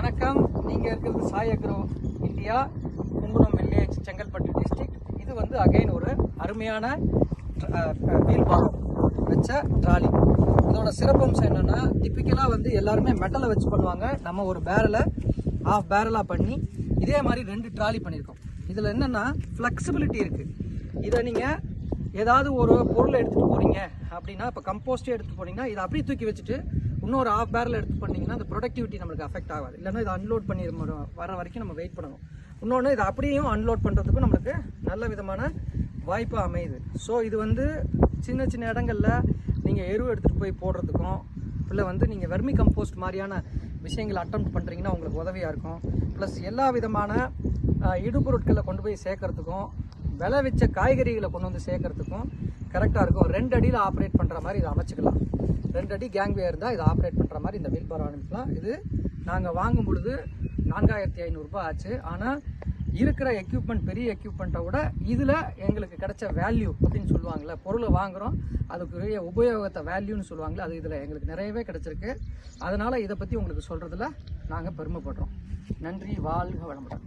வணக்கம். நீங்கள் இருக்கிறது Sai agro India. Kungunam village Chengalpattu district இது வந்து அகைன் ஒரு அருமையான வீல் பாகம் வச்ச ட்ராலி. இதோட சிறப்பம்சம் என்னென்னா டிப்பிக்கலாக வந்து எல்லாருமே மெட்டலை வச்சு பண்ணுவாங்க. நம்ம ஒரு பேரலை ஆஃப் பேரலாக பண்ணி இதே மாதிரி ரெண்டு ட்ராலி பண்ணியிருக்கோம். இதில் என்னென்னா ஃப்ளெக்சிபிலிட்டி இருக்குது இதை நீங்கள் ஏதாவது ஒரு பொருளை எடுத்துகிட்டு போகிறீங்க அப்படின்னா இப்போ கம்போஸ்டே எடுத்துகிட்டு போனீங்கன்னா இதை அப்படியே தூக்கி வச்சுட்டு இன்னொரு ஆஃப் பேரல் எடுத்து பண்ணிங்கன்னா அந்த ப்ரொடக்டிவிட்டி நம்மளுக்கு அஃபெக்ட் ஆகாது. இல்லைன்னா இதை அன்லோட் பண்ணி வர வரைக்கும் நம்ம வெயிட் பண்ணணும். இன்னொன்று இதை அப்படியும் அன்லோட் பண்ணுறதுக்கும் நம்மளுக்கு நல்ல விதமான வாய்ப்பு அமையுது. ஸோ இது வந்து சின்ன சின்ன இடங்களில் நீங்கள் எரு எடுத்துகிட்டு போய் போடுறதுக்கும் இல்லை வந்து நீங்கள் வெர்மி கம்போஸ்ட் மாதிரியான விஷயங்களை அட்டம் பண்ணுறீங்கன்னா உங்களுக்கு உதவியாக இருக்கும். ப்ளஸ் எல்லா விதமான இடுபொருட்களை கொண்டு போய் சேர்க்கறதுக்கும் விளை வச்ச காய்கறிகளை கொண்டு வந்து சேர்க்கறதுக்கும் கரெக்டாக இருக்கும். ரெண்டு அடியில் ஆப்ரேட் பண்ணுற மாதிரி இதை அமைச்சிக்கலாம். ரெண்டு அடி கேங்வே இருந்தால் இதை ஆப்ரேட் பண்ணுற மாதிரி இந்த வீல் பார் ஆரம்பிக்கலாம். இது நாங்கள் வாங்கும் பொழுது நான்காயிரத்தி ஐநூறுரூபா ஆச்சு. ஆனால் இருக்கிற எக்யூப்மெண்ட் பெரிய எக்யூப்மெண்ட்டை விட இதில் எங்களுக்கு கிடைச்ச வேல்யூ அப்படின்னு சொல்லுவாங்கள்ல பொருளை வாங்குகிறோம் அதுக்குரிய உபயோகத்தை வேல்யூன்னு சொல்லுவாங்கள்ல அது இதில் எங்களுக்கு நிறையவே கிடைச்சிருக்கு. அதனால் இதை பற்றி உங்களுக்கு சொல்கிறதுல நாங்கள் பெருமைப்படுறோம். நன்றி வாழ்க வளமுடன்.